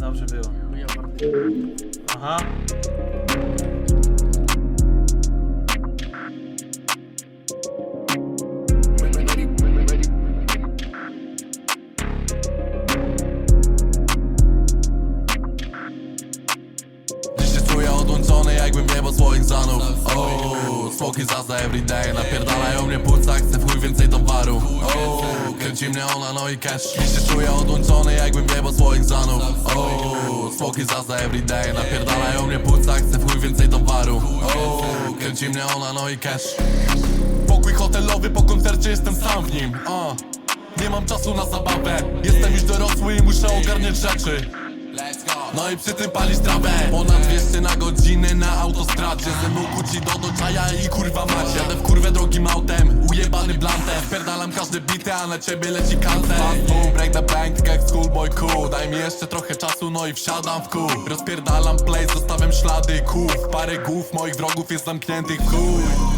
Dobrze było. Aha. Czuję odłączony jakbym niebo swoich zanów oh, Smoki zaza everyday Napierdalają mnie płuca, chcę w chuj więcej towaru oh, Kręci mnie ona, no i cash Dziś się czuję odłączony jakbym niebo swoich zanów oh, Smoki zaza everyday Napierdalają mnie płuca, chcę w chuj więcej towaru. Oh, Kręci mnie ona, no i cash. Pokój hotelowy, po koncercie jestem sam w nim. Uh. Nie mam czasu na zabawę. Jestem już dorosły i muszę ogarniać rzeczy no i przy tym palisz trawę Ponad 200 na godzinę na autostradzie. Ze mną kuci do do czaja i kurwa macie. Jadę w kurwę drogim autem, ujebany blantem. Wpierdalam każde bity, a na ciebie leci kantem. Fast move, break the bank, tak jak schoolboy cool Daj mi jeszcze trochę czasu, no i wsiadam w kół Rozpierdalam play, zostawiam ślady kół Parę głów moich wrogów jest zamkniętych w chuj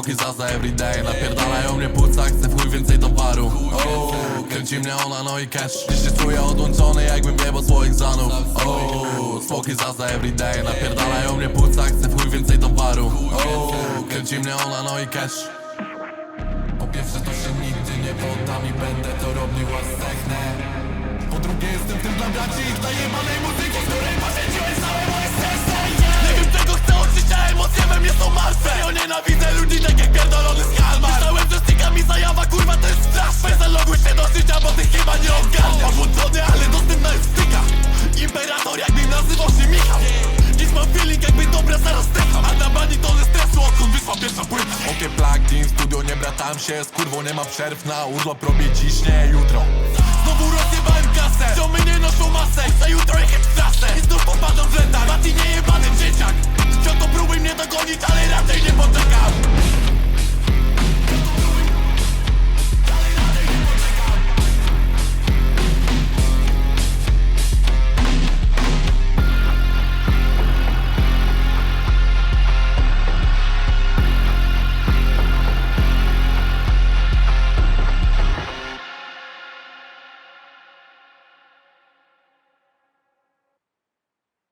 Smoki zaza everyday Napierdalają mnie płuca, chcę w chuj więcej towaru. Oh, Kręci mnie ona, no i cash. Dziś się czuję odłączony jakbym niebo swoich zanów. Oh, Smoki zaza everyday Napierdalają mnie płuca, chcę w chuj więcej towaru. Oh, Kręci mnie ona, no i cash. Po pierwsze to się nigdy nie poddam i będę to robił zdechnę. Po drugie jestem tym dla braci ich najebanej muzyki, śmierdzi tak jak pierdolony skalman Myślałem, że stikami zajawa, kurwa to jest straszne Zalogły się do życia, bo ty chyba nie ogarniasz. Obłądzony, ale dostępna jest styka Imperator jakby nazywał się Michał. Dziś mam feeling jakby dobra zaraz stecham A na bani to jest stresu, odkąd wyszła pierwsza płyta. Okej, plugged in, studio nie bratam się Z kurwą nie ma przerw na urlop, robię nie jutro. Znowu rozjebałem kasę. Ziomy nie noszą masę Za jutro ich trasę I